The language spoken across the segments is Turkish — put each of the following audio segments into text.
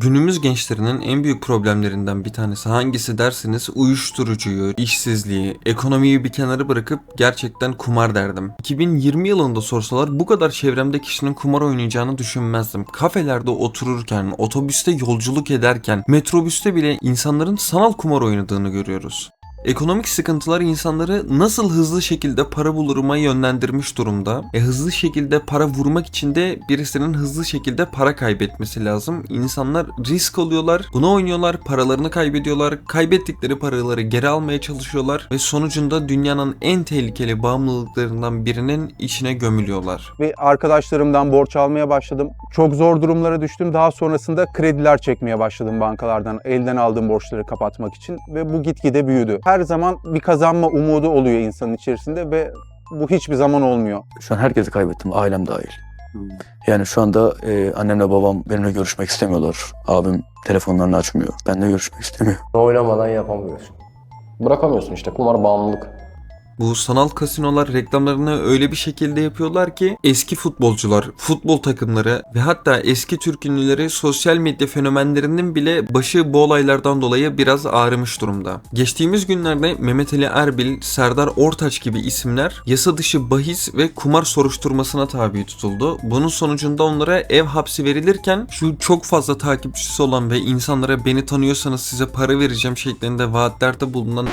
Günümüz gençlerinin en büyük problemlerinden bir tanesi hangisi derseniz uyuşturucuyu, işsizliği, ekonomiyi bir kenara bırakıp gerçekten kumar derdim. 2020 yılında sorsalar bu kadar çevremde kişinin kumar oynayacağını düşünmezdim. Kafelerde otururken, otobüste yolculuk ederken, metrobüste bile insanların sanal kumar oynadığını görüyoruz. Ekonomik sıkıntılar insanları nasıl hızlı şekilde para buluruma yönlendirmiş durumda. E hızlı şekilde para vurmak için de birisinin hızlı şekilde para kaybetmesi lazım. İnsanlar risk alıyorlar, bunu oynuyorlar, paralarını kaybediyorlar. Kaybettikleri paraları geri almaya çalışıyorlar ve sonucunda dünyanın en tehlikeli bağımlılıklarından birinin içine gömülüyorlar. ve arkadaşlarımdan borç almaya başladım. Çok zor durumlara düştüm. Daha sonrasında krediler çekmeye başladım bankalardan. Elden aldığım borçları kapatmak için ve bu gitgide büyüdü. Her zaman bir kazanma umudu oluyor insanın içerisinde ve bu hiçbir zaman olmuyor. Şu an herkesi kaybettim, ailem dahil. Yani şu anda e, annemle babam benimle görüşmek istemiyorlar. Abim telefonlarını açmıyor. Benimle görüşmek istemiyor. Oynamadan yapamıyorsun. Bırakamıyorsun işte kumar bağımlılık. Bu sanal kasinolar reklamlarını öyle bir şekilde yapıyorlar ki eski futbolcular, futbol takımları ve hatta eski Türk ünlüleri sosyal medya fenomenlerinin bile başı bu olaylardan dolayı biraz ağrımış durumda. Geçtiğimiz günlerde Mehmet Ali Erbil, Serdar Ortaç gibi isimler yasa dışı bahis ve kumar soruşturmasına tabi tutuldu. Bunun sonucunda onlara ev hapsi verilirken şu çok fazla takipçisi olan ve insanlara beni tanıyorsanız size para vereceğim şeklinde vaatlerde bulunan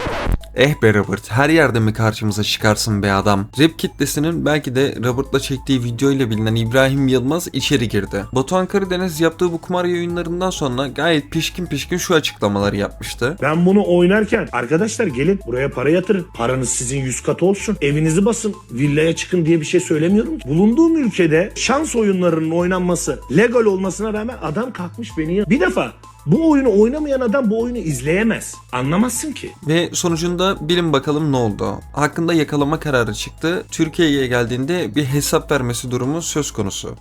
Eh be Robert, her yerde mi karşımıza çıkarsın be adam? Rap kitlesinin belki de Robert'la çektiği video ile bilinen İbrahim Yılmaz içeri girdi. Batuhan Karadeniz yaptığı bu kumar yayınlarından sonra gayet pişkin pişkin şu açıklamaları yapmıştı. Ben bunu oynarken arkadaşlar gelin buraya para yatırın. Paranız sizin yüz katı olsun. Evinizi basın. Villaya çıkın diye bir şey söylemiyorum. ki. Bulunduğum ülkede şans oyunlarının oynanması legal olmasına rağmen adam kalkmış beni. Bir defa bu oyunu oynamayan adam bu oyunu izleyemez. Anlamazsın ki. Ve sonucunda bilin bakalım ne oldu. Hakkında yakalama kararı çıktı. Türkiye'ye geldiğinde bir hesap vermesi durumu söz konusu.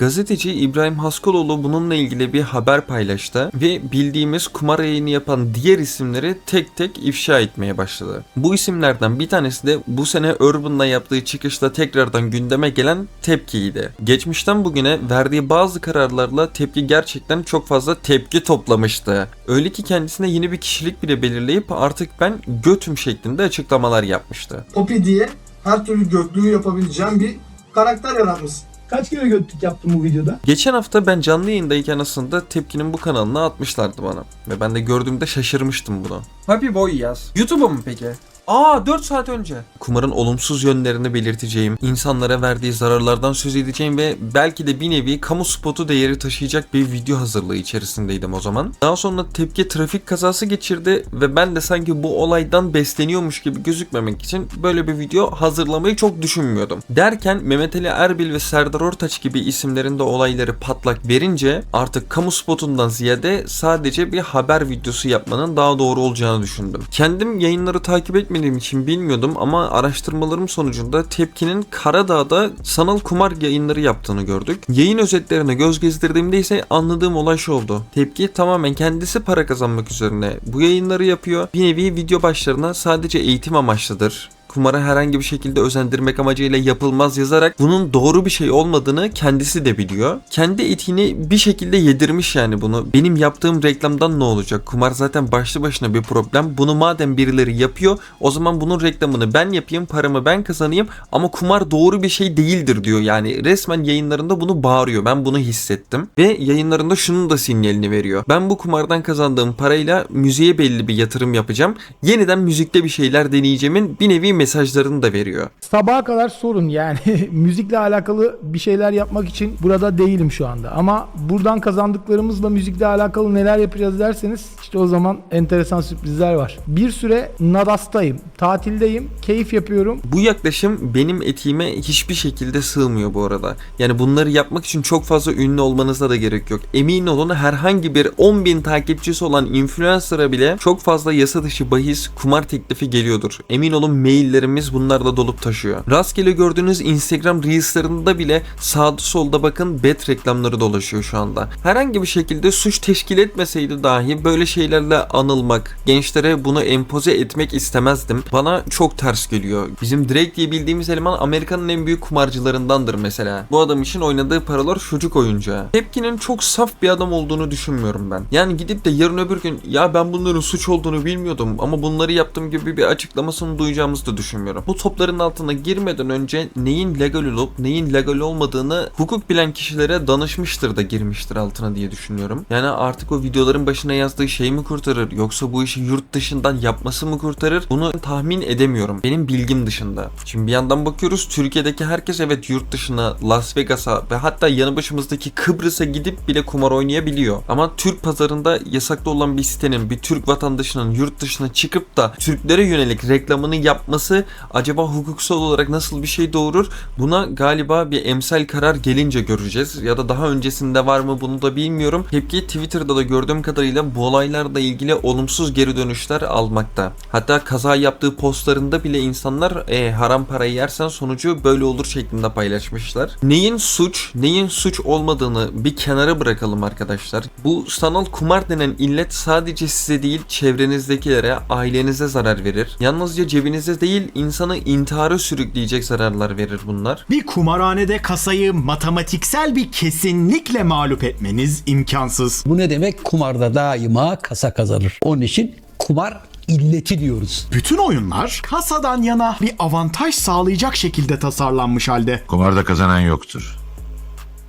Gazeteci İbrahim Haskaloğlu bununla ilgili bir haber paylaştı ve bildiğimiz kumar yayını yapan diğer isimleri tek tek ifşa etmeye başladı. Bu isimlerden bir tanesi de bu sene Urban'la yaptığı çıkışla tekrardan gündeme gelen Tepki'ydi. Geçmişten bugüne verdiği bazı kararlarla Tepki gerçekten çok fazla tepki toplamıştı. Öyle ki kendisine yeni bir kişilik bile belirleyip artık ben götüm şeklinde açıklamalar yapmıştı. Poppy diye her türlü göklüğü yapabileceğim bir karakter yaratmışsın. Kaç kere götlük yaptım bu videoda? Geçen hafta ben canlı yayındayken aslında Tepki'nin bu kanalına atmışlardı bana. Ve ben de gördüğümde şaşırmıştım bunu. Happy Boy yaz. YouTube'a mı peki? Aa 4 saat önce. Kumarın olumsuz yönlerini belirteceğim, insanlara verdiği zararlardan söz edeceğim ve belki de bir nevi kamu spotu değeri taşıyacak bir video hazırlığı içerisindeydim o zaman. Daha sonra tepki trafik kazası geçirdi ve ben de sanki bu olaydan besleniyormuş gibi gözükmemek için böyle bir video hazırlamayı çok düşünmüyordum. Derken Mehmet Ali Erbil ve Serdar Ortaç gibi isimlerin de olayları patlak verince artık kamu spotundan ziyade sadece bir haber videosu yapmanın daha doğru olacağını düşündüm. Kendim yayınları takip etmediğim için bilmiyordum ama araştırmalarım sonucunda Tepki'nin Karadağ'da sanal kumar yayınları yaptığını gördük. Yayın özetlerine göz gezdirdiğimde ise anladığım olay şu oldu. Tepki tamamen kendisi para kazanmak üzerine bu yayınları yapıyor. Bir nevi video başlarına sadece eğitim amaçlıdır kumara herhangi bir şekilde özendirmek amacıyla yapılmaz yazarak bunun doğru bir şey olmadığını kendisi de biliyor. Kendi etiğini bir şekilde yedirmiş yani bunu. Benim yaptığım reklamdan ne olacak? Kumar zaten başlı başına bir problem. Bunu madem birileri yapıyor o zaman bunun reklamını ben yapayım, paramı ben kazanayım ama kumar doğru bir şey değildir diyor. Yani resmen yayınlarında bunu bağırıyor. Ben bunu hissettim. Ve yayınlarında şunun da sinyalini veriyor. Ben bu kumardan kazandığım parayla müziğe belli bir yatırım yapacağım. Yeniden müzikte bir şeyler deneyeceğimin bir nevi mesajlarını da veriyor. Sabaha kadar sorun yani. Müzikle alakalı bir şeyler yapmak için burada değilim şu anda. Ama buradan kazandıklarımızla müzikle alakalı neler yapacağız derseniz işte o zaman enteresan sürprizler var. Bir süre Nadas'tayım. Tatildeyim. Keyif yapıyorum. Bu yaklaşım benim etiğime hiçbir şekilde sığmıyor bu arada. Yani bunları yapmak için çok fazla ünlü olmanıza da gerek yok. Emin olun herhangi bir 10.000 takipçisi olan influencer'a bile çok fazla yasa dışı bahis kumar teklifi geliyordur. Emin olun mailler feedlerimiz bunlarla dolup taşıyor. Rastgele gördüğünüz Instagram Reels'larında bile sağda solda bakın bet reklamları dolaşıyor şu anda. Herhangi bir şekilde suç teşkil etmeseydi dahi böyle şeylerle anılmak, gençlere bunu empoze etmek istemezdim. Bana çok ters geliyor. Bizim Drake diye bildiğimiz eleman Amerika'nın en büyük kumarcılarındandır mesela. Bu adam için oynadığı paralar çocuk oyuncağı. Tepkinin çok saf bir adam olduğunu düşünmüyorum ben. Yani gidip de yarın öbür gün ya ben bunların suç olduğunu bilmiyordum ama bunları yaptığım gibi bir açıklamasını duyacağımızı düşünmüyorum. Bu topların altına girmeden önce neyin legal olup neyin legal olmadığını hukuk bilen kişilere danışmıştır da girmiştir altına diye düşünüyorum. Yani artık o videoların başına yazdığı şey mi kurtarır yoksa bu işi yurt dışından yapması mı kurtarır? Bunu tahmin edemiyorum. Benim bilgim dışında. Şimdi bir yandan bakıyoruz Türkiye'deki herkes evet yurt dışına Las Vegas'a ve hatta yanı başımızdaki Kıbrıs'a gidip bile kumar oynayabiliyor. Ama Türk pazarında yasaklı olan bir sitenin bir Türk vatandaşının yurt dışına çıkıp da Türklere yönelik reklamını yapması acaba hukuksal olarak nasıl bir şey doğurur? Buna galiba bir emsal karar gelince göreceğiz. Ya da daha öncesinde var mı bunu da bilmiyorum. Tepki Twitter'da da gördüğüm kadarıyla bu olaylarla ilgili olumsuz geri dönüşler almakta. Hatta kaza yaptığı postlarında bile insanlar e, haram parayı yersen sonucu böyle olur şeklinde paylaşmışlar. Neyin suç, neyin suç olmadığını bir kenara bırakalım arkadaşlar. Bu sanal kumar denen illet sadece size değil çevrenizdekilere, ailenize zarar verir. Yalnızca cebinize değil insanı intihara sürükleyecek zararlar verir bunlar. Bir kumarhanede kasayı matematiksel bir kesinlikle mağlup etmeniz imkansız. Bu ne demek? Kumarda daima kasa kazanır. Onun için kumar illeti diyoruz. Bütün oyunlar kasadan yana bir avantaj sağlayacak şekilde tasarlanmış halde. Kumarda kazanan yoktur.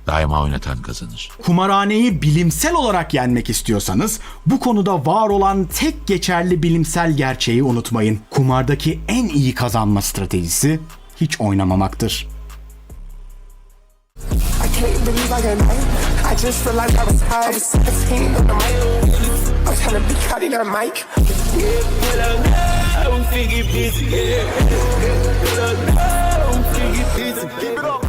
Daima oynatan kazanır. Kumarhaneyi bilimsel olarak yenmek istiyorsanız bu konuda var olan tek geçerli bilimsel gerçeği unutmayın. Kumardaki en iyi kazanma stratejisi hiç oynamamaktır. I can't believe I got night. I just realized I was high. I was 16 on the mic. I'm trying to be caught in that mic. Keep it up.